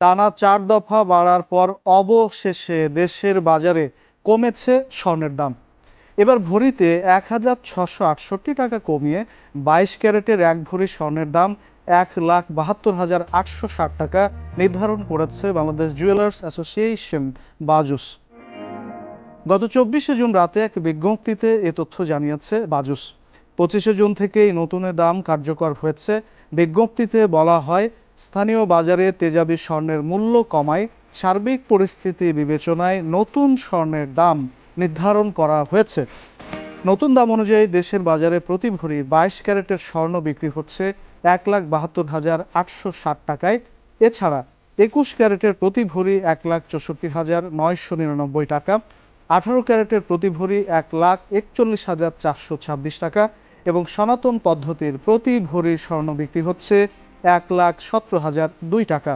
টানা চার দফা বাড়ার পর অবশেষে দেশের বাজারে কমেছে স্বর্ণের দাম। এবার ভরিতে এক হাজার ছশো আটষট্টি টাকা কমিয়ে বাইশ ক্যারেটের এক ভরি স্বর্ণের দাম এক লাখ বাহাত্তর হাজার আটশো ষাট টাকা নির্ধারণ করেছে বাংলাদেশ জুয়েলার্স অ্যাসোসিয়েশন বাজুস। গত চব্বিশে জুন রাতে এক বিজ্ঞপ্তিতে এ তথ্য জানিয়েছে বাজুস। পঁচিশে জুন থেকেই নতুনের দাম কার্যকর হয়েছে। বিজ্ঞপ্তিতে বলা হয় স্থানীয় বাজারে তেজাবি স্বর্ণের মূল্য কমায়, সার্বিক পরিস্থিতি বিবেচনায় নতুন স্বর্ণের দাম নির্ধারণ করা হয়েছে। নতুন দাম অনুযায়ী দেশের বাজারে প্রতি ভরি বাইশ ক্যারেটের স্বর্ণ বিক্রি হচ্ছে এক লাখ বাহাত্তর হাজার আটশো ষাট টাকায়। এছাড়া একুশ ক্যারেটের প্রতি ভরি এক লাখ চৌষট্টি হাজার নয়শো নিরানব্বই টাকা, আঠারো ক্যারেটের প্রতি ভরি এক লাখ একচল্লিশ হাজার চারশো ছাব্বিশ টাকা এবং সনাতন পদ্ধতির প্রতি ভরি স্বর্ণ বিক্রি হচ্ছে এক লাখ সতেরো হাজার দুই টাকা।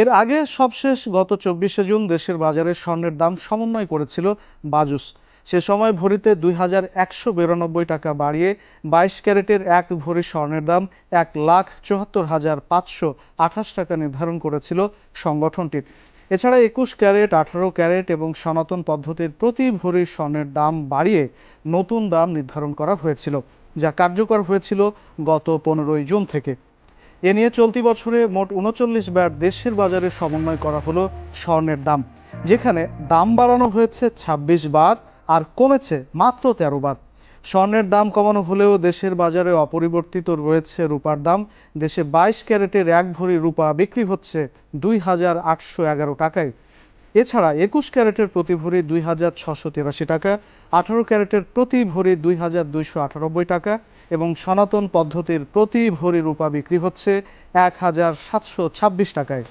এর আগে সবশেষ গত চব্বিশে জুন দেশের বাজারে স্বর্ণের দাম সমন্বয় করেছিল বাজুস। সে সময় ভরিতে দুই হাজার একশো বিরানব্বই টাকা বাড়িয়ে বাইশ ক্যারেটের এক ভরি স্বর্ণের দাম এক লাখ চুয়াত্তর হাজার পাঁচশো আঠাশ টাকা নির্ধারণ করেছিল সংগঠনটি এছাড়া একুশ ক্যারেট, আঠারো ক্যারেট এবং সনাতন পদ্ধতির প্রতি ভরি স্বর্ণের দাম বাড়িয়ে নতুন দাম নির্ধারণ করা হয়েছিল। যা কার্যকর হয়েছিল গত পনেরোই জুন থেকে। এ নিয়ে চলতি বছরে মোট উনচল্লিশ বার দেশের বাজারে সমন্বয় করা হলো স্বর্ণের দাম, যেখানে দাম বাড়ানো হয়েছে ২৬ বার আর কমেছে মাত্র তেরো বার। স্বর্ণের দাম কমানো হলেও দেশের বাজারে অপরিবর্তিত রয়েছে রূপার দাম। দেশে বাইশ ক্যারেটের এক ভরি রূপা বিক্রি হচ্ছে দুই হাজার আটশো এগারো টাকায়। এছাড়া একুশ ক্যারেটের প্রতি ভরি দুই হাজার ছশো তিরাশি টাকা, আঠারো ক্যারেটের প্রতি ভরি দুই হাজার দুইশো আটানব্বই টাকা এবং সনাতন পদ্ধতির প্রতি ভরি রূপা বিক্রি হচ্ছে এক হাজার সাতশো ছাব্বিশ টাকায়।